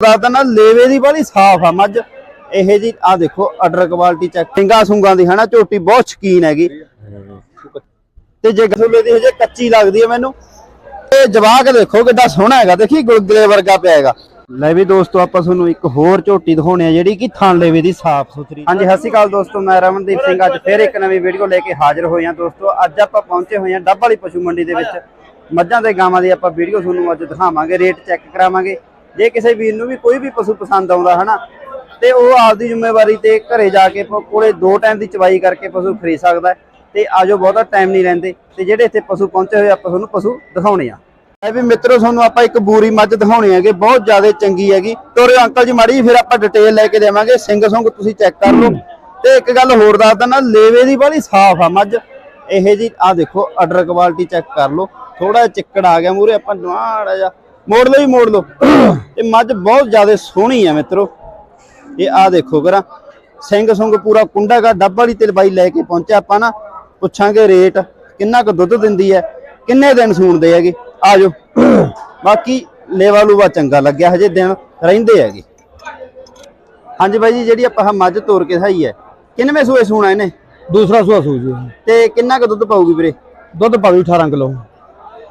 ਦੱਸਦਾ ਨਾ ਲੇਵੇ ਦੀ ਬੜੀ ਸਾਫ਼ ਆ ਮੱਝ। ਇਹ ਜੀ ਆ ਦੇਖੋ ਆਰਡਰ ਕੁਆਲਿਟੀ ਚੈੱਕ ਟਿੰਗਾ ਸੁੰਗਾਂ ਦੀ ਹਨਾ ਝੋਟੀ ਬਹੁਤ ਸ਼ਕੀਨ ਹੈਗੀ। ਤੇ ਜੇ ਗਸੂਲੇ ਦੀ ਹਜੇ ਕੱਚੀ ਲੱਗਦੀ ਹੈ ਮੈਨੂੰ, ਤੇ ਜਵਾਕ ਦੇਖੋ ਕਿੱਡਾ ਸੋਹਣਾ ਹੈਗਾ। ਦੇਖੀ, ਗੁਲਗੁਲੇ ਵਰਗਾ ਪਿਆ ਹੈਗਾ। ਲੈ ਵੀ ਦੋਸਤੋ, ਆਪਾਂ ਤੁਹਾਨੂੰ ਇੱਕ ਹੋਰ ਝੋਟੀ ਦਿਖਾਉਣੇ ਆ, ਜਿਹੜੀ ਕਿ ਥਣ ਲੇਵੇ ਦੀ ਸਾਫ਼ ਸੁਥਰੀ। ਹਾਂਜੀ, ਸਤਿ ਸ਼੍ਰੀ ਅਕਾਲ ਦੋਸਤੋ, ਮੈਂ ਰਮਨਦੀਪ ਸਿੰਘ। ਅੱਜ ਫਿਰ ਇੱਕ ਨਵੀਂ ਵੀਡੀਓ ਲੈ ਕੇ ਹਾਜ਼ਰ ਹੋਏ ਹਾਂ ਦੋਸਤੋ। ਅੱਜ ਆਪਾਂ ਪਹੁੰਚੇ ਹੋਏ ਹਾਂ ਡੱਬ ਵਾਲੀ ਪਸ਼ੂ ਮੰਡੀ ਦੇ ਵਿੱਚ। ਮੱਝਾਂ ਤੇ ਗਾਵਾਂ ਦੀ ਆਪਾਂ ਵੀਡੀਓ ਤੁਹਾਨੂੰ ਅੱਜ ਦਿਖਾਵਾਂਗੇ, ਰੇਟ ਚੈੱਕ ਕਰਾਵਾਂਗੇ। ਜੇ ਕਿਸੇ ਵੀਰ ਨੂੰ ਵੀ ਕੋਈ ਵੀ ਪਸ਼ੂ ਪਸੰਦ ਆਉਂਦਾ, ਹਨਾ, ਤੇ ਉਹ ਆਪਦੀ ਜ਼ਿੰਮੇਵਾਰੀ ਤੇ ਘਰੇ ਜਾ ਕੇ ਕੋਲੇ ਦੋ ਟਾਈਮ ਦੀ ਚਵਾਈ ਕਰਕੇ ਪਸ਼ੂ ਖਰੀਦ ਸਕਦਾ ਹੈ ਤੇ ਆਜੋ ਬਹੁਤਾ ਟਾਈਮ ਨਹੀਂ ਰਹਿੰਦੇ ਤੇ ਜਿਹੜੇ ਇੱਥੇ ਪਸ਼ੂ ਪਹੁੰਚੇ ਹੋਏ ਆਪਾਂ ਤੁਹਾਨੂੰ ਪਸ਼ੂ ਦਿਖਾਉਣੇ ਆ। ਇਹ ਵੀ ਮਿੱਤਰੋ, ਤੁਹਾਨੂੰ ਆਪਾਂ ਇੱਕ ਬੂਰੀ ਮੱਝ ਦਿਖਾਉਣੀ ਹੈਗੇ, ਬਹੁਤ ਜ਼ਿਆਦਾ ਚੰਗੀ ਹੈਗੀ। ਤੋਰੇ ਅੰਕਲ ਜੀ ਮਾੜੀ ਫਿਰ ਆਪਾਂ ਡਿਟੇਲ ਲੈ ਕੇ ਦੇਵਾਂਗੇ। ਸਿੰਘ ਸੰਗ ਤੁਸੀਂ ਚੈੱਕ ਕਰ ਲਓ। ਤੇ ਇੱਕ ਗੱਲ ਹੋਰ ਦੱਸਦਾ ਨਾ ਲੇਵੇ ਦੀ ਬੜੀ ਸਾਫ਼ ਆ ਮੱਝ। ਇਹ ਜੀ ਆ ਦੇਖੋ ਆਰਡਰ ਕੁਆਲਿਟੀ ਚੈੱਕ ਕਰ ਲਓ। ਥੋੜਾ ਚਿੱਕੜ ਆ ਗਿਆ ਮੂਰੇ ਆਪਾਂ ਮਾੜਾ ਜਿਹਾ ਮੋੜ ਲਓ ਹੀ ਮੋੜ ਲਓ। ਤੇ ਮੱਝ ਬਹੁਤ ਜ਼ਿਆਦਾ ਸੋਹਣੀ ਆ ਮਿੱਤਰੋ। ਇਹ ਆ ਦੇਖੋ ਕਰਾ। ਸਿੰਘ ਸੁੰਗ ਪੂਰਾ ਕੁੰਡਾ ਦਾ ਡੱਬ ਵਾਲੀ ਤੇ ਬਾਈ ਲੈ ਕੇ ਪਹੁੰਚਿਆ ਆਪਾਂ ਨਾ। ਪੁੱਛਾਂਗੇ ਰੇਟ ਕਿੰਨਾ ਕੁ ਦੁੱਧ ਦਿੰਦੀ ਹੈ ਕਿੰਨੇ ਦਿਨ ਸੂਣਦੇ ਹੈਗੇ। ਆਜੋ ਬਾਕੀ ਲੇਵਾ ਲੂਵਾ ਚੰਗਾ ਲੱਗਿਆ ਹਜੇ ਦਿਨ ਰਹਿੰਦੇ ਹੈਗੇ। ਹਾਂਜੀ ਬਾਈ ਜੀ ਜਿਹੜੀ ਆਪਾਂ ਮੱਝ ਤੋਰ ਕੇ ਸਹੀ ਹੈ ਕਿੰਨਵੇਂ ਸੂਏ ਸੂਣਾ ਇਹਨੇ? ਦੂਸਰਾ ਸੁਆ ਸੂ ਜੀ ਤੇ ਕਿੰਨਾ ਕੁ ਦੁੱਧ ਪਾਊਗੀ ਵੀਰੇ? ਦੁੱਧ ਪਾਵੀ 18 ਕਿਲੋ।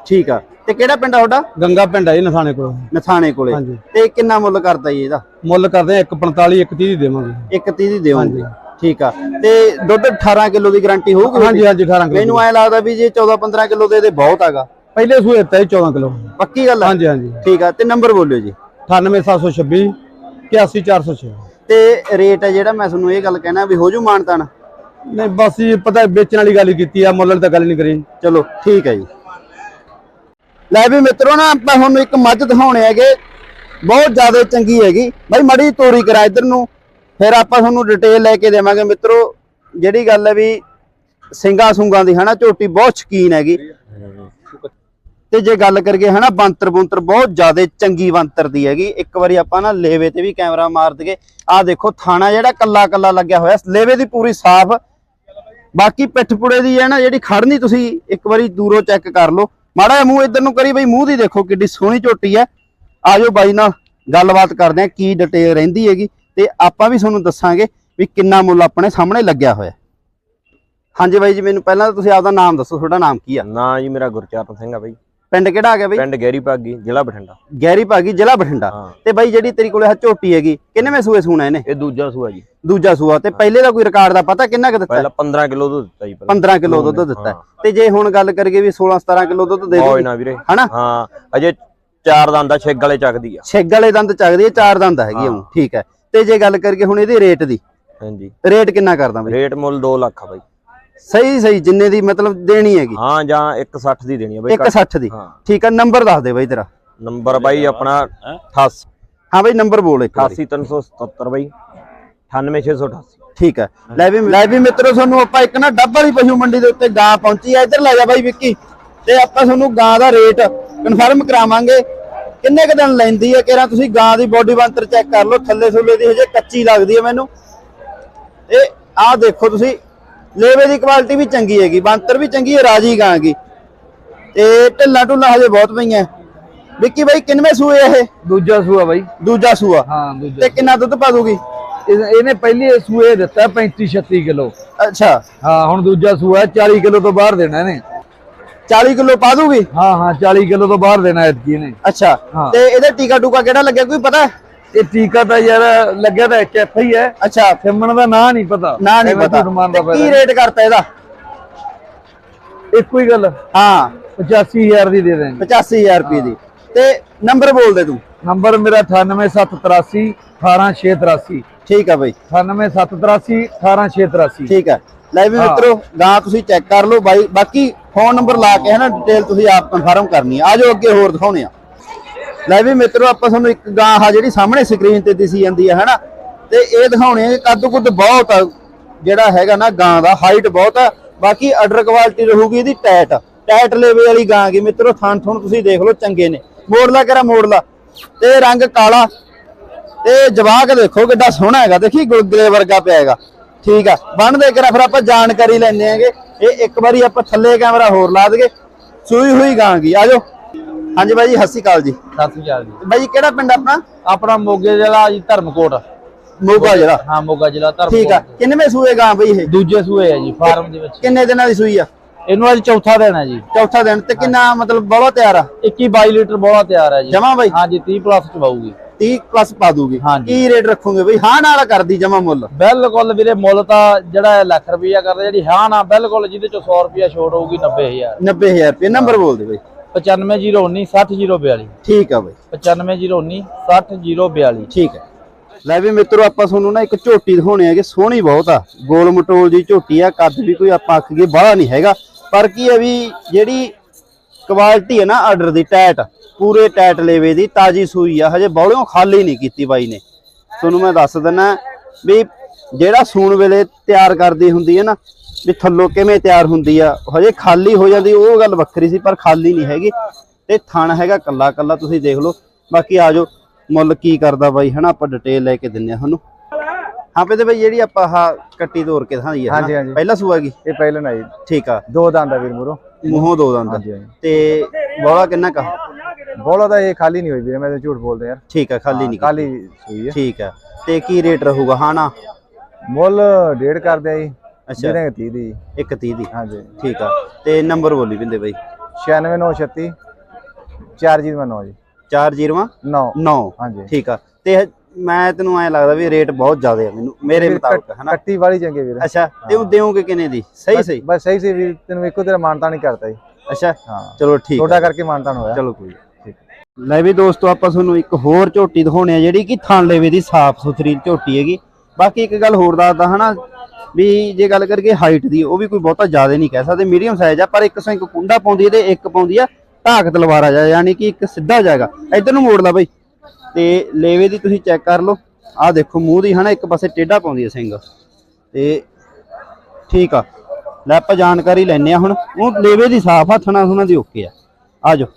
ਠੀਕ ਆ। ਤੇ ਕਿਹੜਾ ਪਿੰਡ ਆ ਤੁਹਾਡਾ? ਗੰਗਾ ਪਿੰਡ ਹੈ ਜੀ ਨਥਾਣੇ ਕੋਲ। ਨਥਾਣੇ ਕੋਲੇ। ਹਾਂਜੀ। ਤੇ ਕਿੰਨਾ ਮੁੱਲ ਕਰਦਾ ਜੀ ਇਹਦਾ? ਮੁੱਲ ਕਰਦੇ ਆ 145 130 ਦੀ ਦੇਵਾਂਗੇ। ਇੱਕ 30 ਦੀ ਦੇਵਾਂਗੇ। ਠੀਕ ਆ। ਤੇ ਦੁੱਧ 18 ਕਿਲੋ ਦੀ ਗਾਰੰਟੀ ਹੋਊਗੀ ਹਾਂਜੀ ਹਾਂਜੀ 18 ਕਿਲੋ ਮੈਨੂੰ ਐ ਲੱਗਦਾ ਵੀ ਜੇ 14 15 ਕਿਲੋ ਦੇ ਦੇ ਬਹੁਤ ਹੈਗਾ। ਪਹਿਲੇ ਸੂਏ ਜੀ 14 ਕਿਲੋ। ਪੱਕੀ ਗੱਲ ਹਾਂਜੀ ਹਾਂਜੀ। ਠੀਕ ਆ। ਤੇ ਨੰਬਰ ਬੋਲਿਓ ਜੀ। 98726 81406 ਤੇ ਰੇਟ ਹੈ ਜਿਹੜਾ ਮੈਂ ਤੁਹਾਨੂੰ ਇਹ ਗੱਲ ਕਹਿਣਾ ਵੀ ਹੋ ਜੂ ਮਾਨਤਾਨ? ਨਹੀਂ ਬਸ ਜੀ ਪਤਾ ਵੇਚਣ ਵਾਲੀ ਗੱਲ ਹੀ ਕੀਤੀ ਆ ਮੁੱਲ ਵਾਲੀ ਤਾਂ ਗੱਲ ਨਹੀਂ ਕਰੀ। ਚਲੋ ਠੀਕ ਹੈ ਜੀ। ਲੈ ਵੀ ਮਿੱਤਰੋ ਨਾ, ਆਪਾਂ ਤੁਹਾਨੂੰ ਇੱਕ ਮੱਝ ਦਿਖਾਉਣੇ ਹੈਗੇ। ਬਹੁਤ ਜ਼ਿਆਦਾ ਚੰਗੀ ਹੈਗੀ। ਬਾਈ, ਮੜੀ ਤੋਰੀ ਕਰਾ ਇੱਧਰ ਨੂੰ। ਫਿਰ ਆਪਾਂ ਤੁਹਾਨੂੰ ਡਿਟੇਲ ਲੈ ਕੇ ਦੇਵਾਂਗੇ ਮਿੱਤਰੋ। ਜਿਹੜੀ ਗੱਲ ਹੈ ਵੀ ਸਿੰਗਾ ਸੁੰਗਾਂ ਦੀ, ਹਨਾ, ਝੋਟੀ ਬਹੁਤ ਸ਼ਕੀਨ ਹੈਗੀ। ਤੇ ਜੇ ਗੱਲ ਕਰੀਏ, ਹਨਾ, ਬੰਤਰ ਬੁੰਤਰ, ਬਹੁਤ ਜ਼ਿਆਦਾ ਚੰਗੀ ਬੰਤਰ ਦੀ ਹੈਗੀ। ਇੱਕ ਵਾਰੀ ਆਪਾਂ ਨਾ ਲੇਵੇ ਤੇ ਵੀ ਕੈਮਰਾ ਮਾਰ ਦਈਏ। ਆਹ ਦੇਖੋ, ਥਾਣਾ ਜਿਹੜਾ ਕੱਲਾ ਕੱਲਾ ਲੱਗਿਆ ਹੋਇਆ। ਲੇਵੇ ਦੀ ਪੂਰੀ ਸਾਫ਼। ਬਾਕੀ ਪਿੱਠ ਪੁੜੇ ਦੀ ਹੈ ਨਾ, ਜਿਹੜੀ ਖੜਨੀ ਤੁਸੀਂ ਇੱਕ ਵਾਰੀ ਦੂਰੋਂ ਚੈੱਕ ਕਰ ਲਓ। ਮਾੜਾ ਜਿਹਾ ਮੂੰਹ ਇੱਧਰ ਨੂੰ ਕਰੀ ਬਈ, ਮੂੰਹ ਦੀ ਦੇਖੋ ਕਿੱਡੀ ਸੋਹਣੀ ਝੋਟੀ ਹੈ। ਆਜੋ ਬਾਈ ਨਾਲ ਗੱਲਬਾਤ ਕਰਦੇ ਆ ਕੀ ਡਿਟੇਲ ਰਹਿੰਦੀ ਹੈਗੀ ਤੇ ਆਪਾਂ ਵੀ ਤੁਹਾਨੂੰ ਦੱਸਾਂਗੇ ਵੀ ਕਿੰਨਾ ਮੁੱਲ ਆਪਣੇ ਸਾਹਮਣੇ ਲੱਗਿਆ ਹੋਇਆ ਹਾਂਜੀ ਬਾਈ ਜੀ, ਮੈਨੂੰ ਪਹਿਲਾਂ ਤਾਂ ਤੁਸੀਂ ਆਪਦਾ ਨਾਮ ਦੱਸੋ, ਤੁਹਾਡਾ ਨਾਮ ਕੀ ਆ? ਨਾ ਜੀ, ਮੇਰਾ ਗੁਰਚਰਨ ਸਿੰਘ ਆ ਬਾਈ। ਪਿੰਡ ਕਿਹੜਾ ਆ ਗਿਆ ਬਈ? ਪਿੰਡ ਗੈਰੀ ਭਾਗੀ ਜ਼ਿਲ੍ਹਾ ਬਠਿੰਡਾ। ਗੈਰੀ ਭਾਗੀ ਜ਼ਿਲ੍ਹਾ ਬਠਿੰਡਾ। ਤੇ ਬਾਈ ਜਿਹੜੀ ਤੇਰੀ ਕੋਲੇ ਆਹ ਝੋਟੀ ਹੈਗੀ ਕਿੰਨੇਵੇਂ ਸੂਏ ਸੂਣਾ ਇਹਨੇ? ਇਹ ਦੂਜਾ ਸੂਆ ਜੀ। ਦੂਜਾ ਸੂਆ। ਤੇ ਪਹਿਲੇ ਦਾ ਕੋਈ ਰਿਕਾਰਡ ਦਾ ਪਤਾ ਕਿੰਨਾ ਕੁ ਦਿੱਤਾ? ਪਹਿਲਾਂ 15 ਕਿਲੋ ਦੁੱਧ ਦਿੱਤਾ ਜੀ ਪਹਿਲਾਂ। 15 ਕਿਲੋ ਦੁੱਧ ਦਿੱਤਾ। ਤੇ ਜੇ ਹੁਣ ਗੱਲ ਕਰੀਏ ਵੀ 16 17 ਕਿਲੋ ਦੁੱਧ ਦੇ ਦੂਗੀ ਨਾ ਵੀਰੇ। ਹਨਾ? ਹਾਂ। ਅਜੇ ਚਾਰ ਦੰਦ ਦਾ ਛਿੱਗ ਵਾਲੇ ਚੱਕਦੀ ਆ। ਛਿੱਗ ਵਾਲੇ ਦੰਦ ਚੱਕਦੀ ਹੈ ਚਾਰ ਦੰਦ ਹੈਗੀ ਹੁਣ ਠੀਕ ਹੈ। ਤੇ ਜੇ ਗੱਲ ਕਰੀਏ ਹੁਣ ਇਹਦੇ ਰੇਟ ਦੀ ਹਾਂਜੀ। ਰੇਟ ਕਿੰਨਾ ਕਰਦਾ ਬਈ? ਰੇਟ ਮੁੱਲ 2 ਲੱਖ ਆ ਬਾਈ। ਸਹੀ ਸਹੀ ਜਿੰਨੇ ਦੀ ਮਤਲਬ ਦੇਣੀ ਹੈਗੀ। ਹਾਂ ਜਾਂ 160 ਦੀ ਦੇਣੀ ਆ ਬਾਈ 160 ਦੀ। ਹਾਂ। ਠੀਕ ਹੈ ਨੰਬਰ ਦੱਸ ਦੇ ਬਈ ਤੇਰਾ। ਨੰਬਰ ਬਾਈ ਆਪਣਾ 88 ਹਾਂ ਬਈ ਨੰਬਰ ਬੋਲ ਇੱਕ ਵਾਰੀ। 88377 ਬਾਈ। 98688 ਠੀਕ ਹੈ ਲੈ ਵੀ ਲੈ ਵੀ ਮਿੱਤਰੋ ਤੁਹਾਨੂੰ ਆਪਾਂ ਇੱਕ ਨਾ ਡੱਬ ਵਾਲੀ ਪਸ਼ੂ ਮੰਡੀ ਦੇ ਉੱਤੇ ਗਾਂ ਪਹੁੰਚੀ ਆ। ਇੱਧਰ ਲੈ ਜਾ ਬਾਈ ਵਿੱਕੀ। ਤੇ ਆਪਾਂ ਤੁਹਾਨੂੰ ਗਾਂ ਦਾ ਰੇਟ ਕਨਫਰਮ ਕਰਾਵਾਂਗੇ। ਕਿੰਨੇ ਕ ਦਿਨ ਲੈਂਦੀ ਹੈ ਕਿਹੜਾ ਤੁਸੀਂ ਗਾਂ ਦੀ ਬੋਡੀ ਬੰਤਰ ਚੈੱਕ ਕਰ ਲਓ। ਥੱਲੇ ਥੁੱਲੇ ਦੀ ਹਜੇ ਕੱਚੀ ਲੱਗਦੀ ਹੈ ਮੈਨੂੰ। ਇਹ ਆਹ ਦੇਖੋ ਤੁਸੀਂ। ਲੇਵੇ ਦੀ ਕੁਆਲਿਟੀ ਵੀ ਚੰਗੀ ਹੈਗੀ ਬੰਤਰ ਵੀ ਚੰਗੀ ਹੈ ਰਾਜੀ ਗਾਂ ਦੀ ਤੇ ਢਿੱਲਾ ਢੁੱਲਾ ਹਜੇ ਬਹੁਤ ਪਈਆਂ। ਵਿੱਕੀ ਬਾਈ ਕਿੰਨਵੇਂ ਸੂਏ ਇਹ? ਦੂਜਾ ਸੂਆ ਬਾਈ। ਦੂਜਾ ਸੂਆ। ਹਾਂ ਦੂਜਾ ਤੇ ਕਿੰਨਾ ਦੁੱਧ ਪਾ ਦੂਗੀ? ਇਹ- ਇਹਨੇ ਪਹਿਲੀ ਸੂਏ ਦਿੱਤਾ 35 36 ਕਿਲੋ। ਅੱਛਾ। ਹਾਂ ਹੁਣ ਦੂਜਾ ਸੂਆ 40 ਕਿਲੋ ਤੋਂ ਬਾਹਰ ਦੇਣਾ ਇਹਨੇ। 40 ਕਿਲੋ ਪਾ ਦੂਗੀ? ਹਾਂ ਹਾਂ 40 ਕਿਲੋ ਤੋਂ ਬਾਹਰ ਦੇਣਾ ਐਤਕੀ ਇਹਨੇ। ਅੱਛਾ। ਤੇ ਇਹਦੇ ਟੀਕਾ ਟੂਕਾ ਕਿਹੜਾ ਲੱਗਿਆ ਕੋਈ ਪਤਾ? ਹੈ? ਇਹ ਟੀਕਾ ਤਾਂ ਯਾਰ ਲੱਗਿਆ ਤਾਂ ਐਚਐਫ ਹੀ ਹੈ। ਅੱਛਾ। ਸਿਮਣ ਦਾ ਨਾਂ ਨਹੀਂ ਪਤਾ। ਨਾ ਨਹੀਂ ਪਤਾ। ਤੇ ਕੀ ਰੇਟ ਕਰਤਾ ਇਹਦਾ? ਇੱਕੋ ਹੀ ਗੱਲ। ਹਾਂ। 85000 ਦੀ ਦੇ ਦੇਣਗੇ 85000 ਰੁਪਏ ਦੀ। ਤੇ ਨੰਬਰ ਬੋਲ ਦੇ ਤੂੰ। ਨੰਬਰ ਮੇਰਾ 98783 18683 ਠੀਕ ਆ ਬਈ। 98783 18683 ਠੀਕ ਹੈ ਲੈ ਵੀ। ਮਿੱਤਰੋ ਗਾਂ ਤੁਸੀਂ ਚੈੱਕ ਕਰ ਲਓ ਬਾਈ। ਬਾਕੀ ਫੋਨ ਨੰਬਰ ਲਾ ਕੇ ਹੈ ਨਾ ਡਿਟੇਲ ਤੁਸੀਂ ਆਪ ਕਨਫਰਮ ਕਰਨੀ ਆ। ਆਜੋ ਅੱਗੇ ਹੋਰ ਦਿਖਾਉਣੇ ਆ। ਲੈ ਵੀ ਮਿੱਤਰੋ, ਆਪਾਂ ਤੁਹਾਨੂੰ ਇੱਕ ਗਾਂ ਆ ਜਿਹੜੀ ਸਾਹਮਣੇ ਸਕਰੀਨ ਤੇ ਦਿਸੀ ਜਾਂਦੀ ਹੈ ਹਨਾ? ਤੇ ਇਹ ਦਿਖਾਉਣੇ ਆ ਕੱਦ ਕੁੱਦ ਬਹੁਤ ਆ, ਜਿਹੜਾ ਹੈਗਾ ਨਾ ਗਾਂ ਦਾ ਹਾਈਟ ਬਹੁਤ ਆ। ਬਾਕੀ ਆਰਡਰ ਕੁਆਲਿਟੀ ਰਹੂਗੀ ਇਹਦੀ ਟੈਟ ਟਾਈਟ ਲੈਵੇ ਵਾਲੀ ਗਾਂ ਗੀ ਮਿੱਤਰੋ, ਥਣ ਥਣ ਤੁਸੀਂ ਦੇਖ ਲਓ, ਚੰਗੇ ਨੇ। ਮੋੜਲਾ ਕਰਾ ਮੋੜ ਤੇ ਰੰਗ ਕਾਲਾ। ਤੇ ਜਵਾਕ ਦੇਖੋ ਕਿੱਡਾ ਸੋਹਣਾ ਹੈਗਾ, ਦੇਖੀ, ਗੁਲਗੁਲੇ ਵਰਗਾ ਪਿਆ ਹੈਗਾ। ਠੀਕ ਆ ਬੰਨਦੇ ਕਰਾ ਫਿਰ ਆਪਾਂ ਜਾਣਕਾਰੀ ਲੈਣੇ ਆਂਗੇ ਇਹ ਇੱਕ ਵਾਰੀ ਆਪਾਂ ਥੱਲੇ ਕੈਮਰਾ ਹੋਰ ਲਾ ਦਈਏ। ਸੂਈ ਹੋਈ ਗਾਂ ਗੀ ਆਜੋ ਹਾਂਜੀ ਬਾਈ ਜੀ ਸਤਿ ਸ਼੍ਰੀ ਅਕਾਲ ਜੀ। ਸਤਿ ਸ਼੍ਰੀ ਅਕਾਲ ਜੀ। ਬਾਈ ਜੀ ਕਿਹੜਾ ਪਿੰਡ ਆਪਣਾ? ਆਪਣਾ ਮੋਗੇ ਜ਼ਿਲ੍ਹਾ ਜੀ ਧਰਮਕੋਟ। ਮੋਗਾ ਜਿਹੜਾ ਹਾਂ ਮੋਗਾ ਜ਼ਿਲ੍ਹਾ ਠੀਕ ਆ। ਧਰਮਕੋਟ ਕਿੰਨਵੇਂ ਸੂਏ ਗਾਂ ਬਈ ਇਹ? ਦੂਜੇ ਸੂਏ ਹੈ ਜੀ ਫਾਰਮ ਦੇ ਵਿੱਚ। ਕਿੰਨੇ ਦਿਨਾਂ ਦੀ ਸੂਈ ਆ? ਇਹਨੂੰ ਅੱਜ ਚੌਥਾ ਦਿਨ ਹੈ ਜੀ। ਚੌਥਾ ਦਿਨ ਤੇ ਕਿੰਨਾ ਮਤਲਬ ਬੜਾ ਤਿਆਰ ਆ? 21 22 ਲੀਟਰ ਬੋਲਾ ਤਿਆਰ ਹੈ ਜੀ। ਜਮਾ ਬਾਈ? ਹਾਂ ਜੀ 30 ਪਲੱਸ ਚ ਪਾਊਗੀ। 30 ਪਲੱਸ ਪਾ ਦੂਗੀ। ਕੀ ਰੇਟ ਰੱਖੋਗੇ ਬਈ? ਹਾਂ ਨਾਲ ਕਰਦੀ ਜਮਾ ਮੁੱਲ। ਬਿਲਕੁਲ ਵੀਰੇ ਮੁੱਲ ਤਾਂ ਜਿਹੜਾ ਲੱਖ ਰੁਪਈਆ ਕਰਦਾ ਜਿਹੜੀ ਹਾਂ ਨਾ ਬਿਲਕੁਲ ਜਿਹਦੇ ਚੋਂ 100 ਰੁਪਈਆ ਛੋਟ ਹੋਊਗੀ 90000 90000 ਰੁਪਏ ਨੰਬਰ ਬੋਲ ਦੇ ਬਈ। 95019 60042 ਠੀਕ ਆ ਬਈ। 95019 60042 ਠੀਕ ਹੈ। ਲੈ ਵੀ ਮਿੱਤਰੋ ਆਪਾਂ ਤੁਹਾਨੂੰ ਨਾ ਇੱਕ ਝੋਟੀ ਦਿਖਾਉਣੇ ਕਿ ਸੋਹਣੀ ਬਹੁਤ ਆ। ਗੋਲ ਮਟੋਲ ਦੀ ਝੋਟੀ ਆ ਕੱਦ ਵੀ ਕੋਈ ਆਪਾਂ ਆਖੀਏ ਬਾਹਲਾ ਨਹੀਂ ਹੈਗਾ। ਪਰ ਕੀ ਹੈ ਵੀ ਜਿਹੜੀ ਕੁਆਲਿਟੀ ਹੈ ਨਾ ਆਰਡਰ ਦੀ ਟੈਟ ਪੂਰੇ ਟੈਟ ਲੇਵੇ ਦੀ ਤਾਜੀ ਸੂਈ ਆ ਹਜੇ ਬੌਲਿਓ ਖਾਲੀ ਨਹੀਂ ਕੀਤੀ ਬਾਈ ਨੇ। ਤੁਹਾਨੂੰ ਮੈਂ ਦੱਸ ਦਿੰਨਾ ਵੀ ਜਿਹੜਾ ਸੂਣ ਵੇਲੇ ਤਿਆਰ ਕਰਦੀ ਹੁੰਦੀ ਹੈ ਨਾ ਵੀ ਥੱਲੋਂ ਕਿਵੇਂ ਤਿਆਰ ਹੁੰਦੀ ਆ ਹਜੇ ਖਾਲੀ ਹੋ ਜਾਂਦੀ ਉਹ ਗੱਲ ਵੱਖਰੀ ਸੀ ਪਰ ਖਾਲੀ ਨਹੀਂ ਹੈਗੀ। ਤੇ ਥਣ ਹੈਗਾ ਕੱਲਾ ਕੱਲਾ ਤੁਸੀਂ ਦੇਖ ਲਓ। ਬਾਕੀ ਆ ਜਾਓ ਮੁੱਲ ਕੀ ਕਰਦਾ ਬਾਈ ਹਨਾ ਆਪਾਂ ਡਿਟੇਲ ਲੈ ਕੇ ਦਿੰਨੇ ਆ ਤੁਹਾਨੂੰ। ਹਾਂ ਪੇ ਤੇ ਬਾਈ ਜਿਹੜੀ ਆਪਾਂ ਆਹ ਕੱਟੀ ਤੋੜ ਕੇ ਦਿਖਾਈ ਆ ਹਾਂਜੀ, ਹਾਂਜੀ। ਪਹਿਲਾ ਸੂਆ ਗਈ ਇਹ ਪਹਿਲਾਂ ਨਾ ਜੀ। ਠੀਕ ਆ। ਦੋ ਦੰਦ ਆ ਵੀਰ ਮੂਰੋ ਮੂੰਹੋਂ ਦੋ ਦੰਦ ਹਾਂਜੀ ਹਾਂਜੀ। ਤੇ ਬੋਲਾ ਕਿੰਨਾ ਕਾ ਬੋਲਾ ਤਾਂ ਇਹ ਖਾਲੀ ਨਹੀਂ ਹੋਈ ਵੀਰੇ ਮੈਂ ਤਾਂ ਝੂਠ ਬੋਲਦਾ ਯਾਰ। ਠੀਕ ਆ ਖਾਲੀ ਨਹੀਂ ਖਾਲੀ ਸੂਈ ਹੈ ਠੀਕ ਆ। ਤੇ ਕੀ ਰੇਟ ਰਹੂਗਾ ਹਾਂ ਨਾ ਮੁੱਲ ਡੇਢ ਕਰਦੇ ਆ ਜੀ। ਅੱਛਾ। ਜਿਹਨੇ 30 ਦੀ ਇੱਕ 30 ਦੀ। ਹਾਂਜੀ। ਠੀਕ ਆ। ਤੇ ਨੰਬਰ ਬੋਲੀ ਬਿੰਦੇ ਬਾਈ। 96936 4009 ਜੀ। 40 9 9 ਹਾਂਜੀ। ਠੀਕ ਆ। ਤੇ ਹ- ਮੈਂ ਤੈਨੂੰ ਐ ਲੱਗਦਾ ਵੀ ਰੇਟ ਬਹੁਤ ਜ਼ਿਆਦਾ ਆ ਮੈਨੂੰ। ਮੇਰੇ ਮੁਤਾਬਕ ਹਨਾ? ਕੱਟੀ ਵਾਲੀ ਚੰਗੇ ਵੀਰੇ। ਅੱਛਾ। ਤੇ ਉਹ ਦੇਵੋਗੇ ਕਿੰਨੇ ਦੀ? ਸਹੀ ਸਹੀ? ਬਸ ਸਹੀ ਸੀ ਵੀਰ ਤੈਨੂੰ ਇੱਕੋ ਤੇਰਾ ਮਾਨਤਾ ਨਹੀਂ ਕਰਤਾ ਜੀ। ਅੱਛਾ। ਹਾਂ। ਚਲੋ ਠੀਕ ਆ। ਤੁਹਾਡਾ ਕਰਕੇ ਮਾਨਤਾ ਹੋਇਆ। ਚਲੋ ਕੋਈ ਲੈ ਵੀ ਦੋਸਤੋ ਆਪਾਂ ਤੁਹਾਨੂੰ ਇੱਕ ਹੋਰ ਝੋਟੀ ਦਿਖਾਉਣੇ ਆ ਜਿਹੜੀ ਕਿ ਥਣ ਲੇਵੇ ਦੀ ਸਾਫ਼ ਸੁਥਰੀ ਝੋਟੀ ਹੈਗੀ। ਬਾਕੀ ਇੱਕ ਗੱਲ ਹੋਰ ਦੱਸਦਾ ਹਨਾ? ਵੀ ਜੇ ਗੱਲ ਕਰੀਏ ਹਾਈਟ ਦੀ, ਉਹ ਵੀ ਕੋਈ ਬਹੁਤਾ ਜ਼ਿਆਦਾ ਨਹੀਂ ਕਹਿ ਸਕਦੇ ਮੀਡੀਅਮ ਸਾਈਜ਼ ਆ, ਪਰ ਇੱਕ ਸੌ ਇੱਕ ਕੁੰਡਾ ਪਾਉਂਦੀ ਹੈ ਤੇ ਇੱਕ ਪਾਉਂਦੀ ਆ ਢਾਕ ਤਲਵਾਰਾ ਜਾ, ਯਾਨੀ ਕਿ ਇੱਕ ਸਿੱਧਾ ਜਾਏਗਾ। ਇੱਧਰ ਨੂੰ ਮੋੜ ਲਾ ਬਈ, ਤੇ ਲੇਵੇ ਦੀ ਤੁਸੀਂ ਚੈੱਕ ਕਰ ਲਓ। ਆਹ ਦੇਖੋ, ਮੂੰਹ ਦੀ ਹਨਾ, ਇੱਕ ਪਾਸੇ ਟੇਢਾ ਪਾਉਂਦੀ ਹੈ ਸਿੰਘ। ਤੇ ਠੀਕ ਆ, ਲੈ ਆਪਾਂ ਜਾਣਕਾਰੀ ਲੈਣੇ ਆ ਹੁਣ। ਉਹ ਲੇਵੇ ਦੀ ਸਾਫ਼ ਹੱਥਣਾ ਸੁਣਾ ਦੀ ਓਕੇ ਆ। ਆ ਜਾਓ।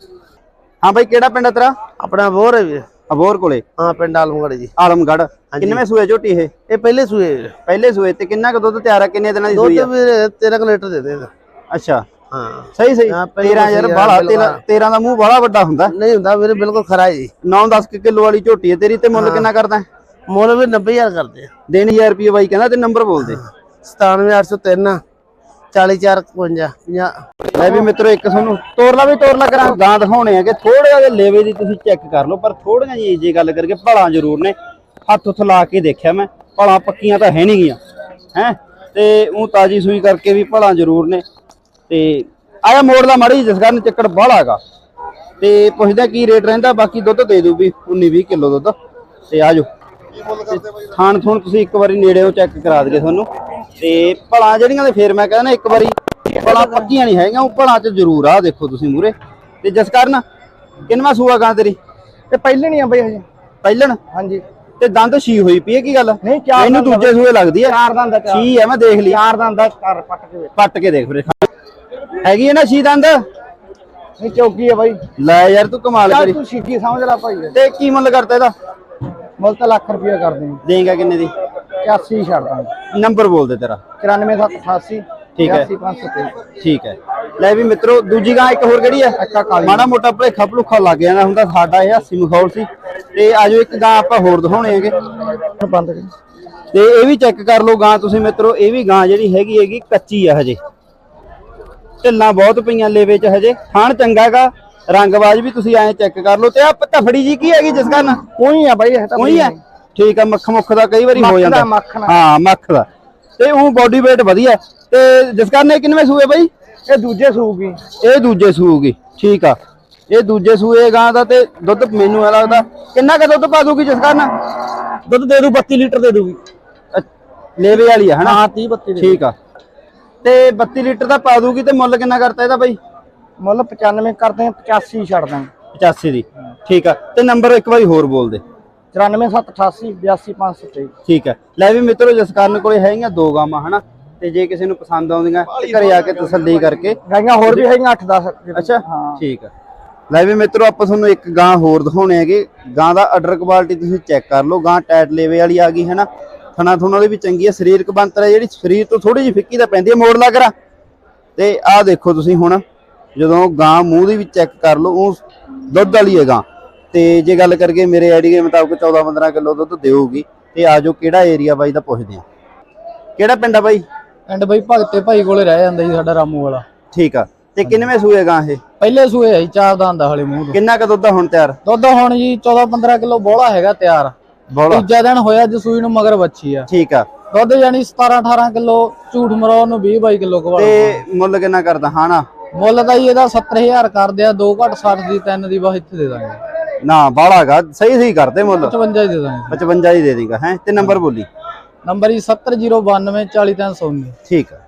ਹਾਂ ਬਾਈ, ਕਿਹੜਾ ਪਿੰਡ ਆ ਤੇਰਾ? ਆਪਣਾ ਬੋਰ ਹੈ ਅਬੋਰ ਕੋਲੇ? ਹਾਂ ਪਿੰਡ ਆਲਮਗੜ ਜੀ। ਆਲਮਗੜ ਕਿੰਨਵੇਂ ਸੂਏ ਝੋਟੀ ਇਹ? ਇਹ ਪਹਿਲੇ ਸੂਏ ਪਹਿਲੇ ਸੂਏ ਤੇ ਕਿੰਨਾ ਕੁ ਦੁੱਧ ਤਿਆਰ ਆ? ਕਿੰਨੇ ਦਿਨਾਂ ਦੀ ਦੁੱਧ ਸੂਈ ਆ? ਵੀਰ 13 ਕੁ ਲੀਟਰ ਦੇ ਦੇਗਾ ਅੱਛਾ। ਹਾਂ। ਸਹੀ ਸਹੀ। ਹਾਂ, ਪਹਿਲੇ 13 ਯਾਰ ਬਿਲਕੁਲ। 13 ਦਾ ਮੂੰਹ ਬਾਹਲਾ ਵੱਡਾ ਹੁੰਦਾ। ਨਹੀਂ ਹੁੰਦਾ ਵੀਰੇ ਬਿਲਕੁਲ ਖਰਾ ਜੀ। 9-10 ਕਿਲੋ ਵਾਲੀ ਝੋਟੀ ਹੈ ਤੇਰੀ ਤੇ ਮੁੱਲ ਕਿੰਨਾ ਕਰਦਾ? ਮੁੱਲ ਵੀ 90000 ਕਰਦੇ ਆ। ਦੇਣੀ 1000 ਰੁਪਏ ਬਾਈ ਕਹਿੰਦਾ ਤੇ ਨੰਬਰ ਬੋਲ ਦੇ 97803 40455 50 ਲੈ ਵੀ ਮਿੱਤਰੋ, ਇੱਕ ਤੁਹਾਨੂੰ ਤੋਰ ਵੀ ਤੋਰ ਕਰਾਂ ਗਾਂ ਦਿਖਾਉਣੇ ਆ ਕਿ ਥੋੜੇ ਜਿਹੇ ਲੇਵੇ ਦੀ ਤੁਸੀਂ ਚੈੱਕ ਕਰ ਲਓ, ਪਰ ਥੋੜੀਆਂ ਜੀ, ਜੇ ਗੱਲ ਕਰਕੇ ਭਲਾ ਜ਼ਰੂਰ ਨੇ। ਹੱਥ ਉੱਥ ਲਾ ਕੇ ਦੇਖਿਆ ਮੈਂ। ਭਲਾ ਪੱਕੀਆਂ ਤਾਂ ਹੈ ਨਹੀਂ ਗੀਆਂ ਹੈ? ਤੇ ਉਹ ਤਾਜੀ ਸੂਈ ਕਰਕੇ ਵੀ ਭਲਾ ਜ਼ਰੂਰ ਨੇ। ਤੇ ਆਇਆ ਮੋੜ ਦਾ ਮਾੜੀ ਜਿਸ ਕਾਰਨ ਚੱਕੜ ਬਾਹਲਾ ਹੈਗਾ। ਤੇ ਪੁੱਛਦਾ ਕੀ ਰੇਟ ਰਹਿੰਦਾ, ਬਾਕੀ ਦੁੱਧ ਦੇ ਦੂ ਵੀ 19 20 ਕਿਲੋ ਦੁੱਧ। ਤੇ ਆ ਜਾਓ। ਥਾਣ ਥੁਣ ਤੁਸੀਂ ਇੱਕ ਵਾਰੀ ਨੇੜੇੋਂ ਚੈੱਕ ਕਰਾ ਦਈਏ ਤੁਹਾਨੂੰ। ਤੇ ਭਲਾ ਜਿਹੜੀਆਂ ਦੇ ਫੇਰ ਮੈਂ ਕਹਿੰਦਾ ਨਾ ਇੱਕ ਵਾਰੀ ਭਲਾ ਪੱਕੀਆਂ ਨਹੀਂ ਹੈਗੀਆਂ ਉਹ ਭਲਾ ਚ ਜ਼ਰੂਰ ਆ ਦੇਖੋ ਤੁਸੀਂ ਮੂਰੇ ਤੇ ਜਿਸ ਕਾਰਨ ਕਿੰਨਵਾ ਸੂਆ ਗਾਂ ਤੇਰੀ? ਤੇ ਪਹਿਲੇ ਨਹੀਂ ਆ ਬਈ ਹਜੇ ਪਹਿਲਣ? ਹਾਂਜੀ। ਤੇ ਦੰਦ ਛੀ ਹੋਈ ਪਈ ਹੈ ਕੀ ਗੱਲ? ਨਹੀਂ, ਚਾਰ ਦੂਜੇ ਸੂਏ ਲੱਗਦੀ ਹੈ। ਚਾਰ ਦੰਦ। ਛੀ ਹੈ ਮੈਂ ਦੇਖ ਲਈ। ਚਾਰ ਦੰਦ ਦਾ ਕਰ ਪੱਟ ਕੇ ਪੱਟ ਕੇ ਦੇਖ ਫਿਰ ਹੈਗੀ ਹੈ ਨਾ ਛੀ ਦੰਦ? ਨਹੀਂ ਚੌਕੀ ਹੈ ਬਾਈ। ਲੈ ਯਾਰ ਤੂੰ ਕਮਾਲ ਕਰੀ। ਤੂੰ ਸਿੱਧੀ ਸਮਝ ਲੈ ਭਾਈ। ਤੇ ਕੀ ਮੁੱਲ ਕਰਤਾ ਇਹਦਾ? ਮੁੱਲ ਤਾਂ ਲੱਖ ਰੁਪਇਆ ਕਰ ਦੇਣੀ। ਦੇਂਗਾ ਕਿੰਨੇ ਦੀ? 81 ਛੱਡ ਦਾਂਗੇ ਨੰਬਰ ਬੋਲ ਦੇ ਤੇਰਾ। 94788 ਠੀਕ ਹੈ। 88523 ਠੀਕ ਹੈ। ਲੈ ਵੀ ਮਿੱਤਰੋ ਦੂਜੀ ਗਾਂ ਇੱਕ ਹੋਰ ਕਿਹੜੀ ਹੈ। ਮਾੜਾ ਮੋਟਾ ਭਲੇਖਾ ਭਲੂਖਾ ਲੱਗ ਜਾਂਦਾ ਹੁੰਦਾ ਸਾਡਾ ਇਹ ਹਾਸੀ ਮਖੌਲ ਸੀ। ਤੇ ਆਜੋ ਇੱਕ ਗਾਂ ਆਪਾਂ ਹੋਰ ਦਿਖਾਉਣੇ ਹੈਗੇ। ਬੰਦ ਕਰ। ਤੇ ਇਹ ਵੀ ਚੈੱਕ ਕਰ ਲਓ ਗਾਂ ਤੁਸੀਂ ਮਿੱਤਰੋ ਇਹ ਵੀ ਗਾਂ ਜਿਹੜੀ ਹੈਗੀ ਹੈਗੀ ਕੱਚੀ ਆ ਹਜੇ। ਢਿੱਲਾਂ ਬਹੁਤ ਪਈਆਂ ਲੇਵੇ ਚ ਹਜੇ। ਖਾਣ ਚੰਗਾਗਾ ਰੰਗਬਾਜ਼ ਵੀ ਤੁਸੀਂ ਐਂ ਚੈੱਕ ਕਰ ਲਓ ਤੇ ਆ ਧਫੜੀ ਜੀ ਕੀ ਹੈਗੀ ਜਿਸ ਕਾਰਨ? ਕੋਈ ਆ ਬਾਈ ਇਹ ਤਾਂ ਉਹੀ ਹੈ। ਠੀਕ ਆ ਮੱਖ ਮੁੱਖ ਦਾ ਕਈ ਵਾਰੀ ਹੋ ਜਾਂਦਾ। ਹਾਂ ਮੱਖ ਦਾ। ਤੇ ਉਹ ਬੋਡੀ weight ਵਧੀਆ। ਤੇ ਜਿਸ ਕਾਰਨ ਇਹ ਕਿੰਨਵੇਂ ਸੂਏ ਬਾਈ? ਇਹ ਦੂਜੇ ਸੂਗੀ। ਇਹ ਦੂਜੇ ਸੂਗੀ ਠੀਕ ਆ। ਇਹ ਦੂਜੇ ਸੂਏ ਗਾਂ ਦਾ ਤੇ ਦੁੱਧ ਮੈਨੂੰ ਐ ਲੱਗਦਾ ਕਿੰਨਾ ਕੁ ਦੁੱਧ ਪਾ ਦੂਗੀ ਜਿਸ ਕਾਰਨ? ਦੁੱਧ ਦੇ ਦੂ 32 ਲੀਟਰ ਦੇ ਦੂਗੀ। ਲੇਵੇ ਵਾਲੀ ਆ ਹਨਾ? ਹਾਂ 30 32 ਠੀਕ ਆ। ਤੇ 32 ਲੀਟਰ ਦਾ ਪਾ ਦੂਗੀ ਤੇ ਮੁੱਲ ਕਿੰਨਾ ਕਰਤਾ ਇਹਦਾ ਬਾਈ? ਮੁੱਲ 95 ਕਰਦੇ ਆ 85 ਛੱਡ ਦਾਂਗੇ 85 ਦੀ। ਠੀਕ ਆ। ਤੇ ਨੰਬਰ ਇੱਕ ਵਾਰੀ ਹੋਰ ਬੋਲ ਦੇ। 94788 82523 ਠੀਕ ਹੈ ਲੈ ਵੀ ਮਿੱਤਰੋ ਜਿਸ ਕਾਰਨ ਕੋਲੇ ਹੈਗੀਆਂ ਦੋ ਗਾਵਾਂ ਹਨਾ? ਤੇ ਜੇ ਕਿਸੇ ਨੂੰ ਪਸੰਦ ਆਉਂਦੀਆਂ ਤੇ ਘਰੇ ਆ ਕੇ ਤਸੱਲੀ ਕਰਕੇ। ਗਾਈਆਂ ਹੋਰ ਵੀ ਹੈਗੀਆਂ 8-10 ਅੱਛਾ? ਹਾਂ। ਠੀਕ ਹੈ ਲੈ ਵੀ ਮਿੱਤਰੋ ਆਪਾਂ ਤੁਹਾਨੂੰ ਇੱਕ ਗਾਂ ਹੋਰ ਦਿਖਾਉਣੇ ਹੈਗੇ। ਗਾਂ ਦਾ ਆਰਡਰ ਕੁਆਲਿਟੀ ਤੁਸੀਂ ਚੈੱਕ ਕਰ ਲਓ। ਗਾਂ ਟੈਟ ਲੇਵੇ ਵਾਲੀ ਆ ਗਈ ਹੈ ਨਾ ਥਣਾ ਥੁਣਾ ਦੀ ਵੀ ਚੰਗੀ ਹੈ ਸਰੀਰਕ ਬਣਤਰ ਹੈ ਜਿਹੜੀ ਸਰੀਰ ਤੋਂ ਥੋੜੀ ਜਿਹੀ ਫਿੱਕੀ ਤਾਂ ਪੈਂਦੀ ਹੈ ਮੋੜ ਲਾ ਕਰਾਂ। ਤੇ ਆਹ ਦੇਖੋ ਤੁਸੀਂ ਹੁਣ। ਜਦੋਂ ਗਾਂ ਮੂੰਹ ਦੀ ਵੀ ਚੈੱਕ ਕਰ ਲਓ ਉਹ ਦੁੱਧ ਵਾਲੀ ਹੈਗਾ ਤੇ ਜੇ ਗੱਲ ਕਰਕੇ ਮੇਰੇ ਆਈਡੀ ਦੇ ਮੁਤਾਬਕ 14 15 ਕਿਲੋ ਦੁੱਧ ਦੇਊਗੀ। ਤੇ ਆਜੋ ਕਿਹੜਾ ਏਰੀਆ ਬਾਈ ਦਾ ਪੁੱਛਦੇ ਆ ਕਿਹੜਾ ਪਿੰਡ ਆ ਬਾਈ? ਐਂਡ ਬਈ ਭਗਤੇ ਭਾਈ ਕੋਲੇ ਰਹਿ ਜਾਂਦਾ ਜੀ ਸਾਡਾ ਰਾਮੂ ਵਾਲਾ। ਠੀਕ ਆ। ਤੇ ਕਿੰਨਵੇਂ ਸੂਏਗਾ ਇਹ? ਪਹਿਲੇ ਸੂਏ ਆਈ ਚਾਰ ਦਾ ਆਂਦਾ ਹਲੇ ਮੂੰਹ ਤੋਂ। ਕਿੰਨਾ ਕ ਦੁੱਧ ਆ ਹੁਣ ਤਿਆਰ? ਦੁੱਧ ਹੁਣ ਜੀ 14 15 ਕਿਲੋ ਬੋਲਾ ਹੈਗਾ ਤਿਆਰ। ਬੋਲਾ ਤੀਜਾ ਦਿਨ ਹੋਇਆ ਜਸੂਈ ਨੂੰ ਮਗਰ ਬੱਚੀ ਆ। ਠੀਕ ਆ। ਦੁੱਧ ਜਾਨੀ 17 18 ਕਿਲੋ ਝੂਠ ਮਰੋ ਨੂੰ 20 22 ਕਿਲੋ ਕਵਾ ਤੇ ਮੁੱਲ ਕਿੰਨਾ ਕਰਦਾ? ਹਾਂ ਨਾ। ਮੁੱਲ ਤਾਂ ਜੀ ਇਹਦਾ 70000 ਕਰਦੇ ਆ 2 ਘੱਟ 60 ਦੀ 3 ਦੀ ਬਸ ਇੱਥੇ ਦੇ ਦਾਂਗੇ। ਨਾ ਬਾਲਾਗਾ ਸਹੀ ਸਹੀ ਕਰਦੇ ਮੁੱਲ। 55 ਦੀ ਦੇ ਦਾਂਗੇ। 55 ਹੀ ਦੇ ਦੇਗਾ ਹੈ? ਤੇ ਨੰਬਰ ਬੋਲੀ। ਨੰਬਰ ਹੀ 70092 40319 ਠੀਕ ਆ।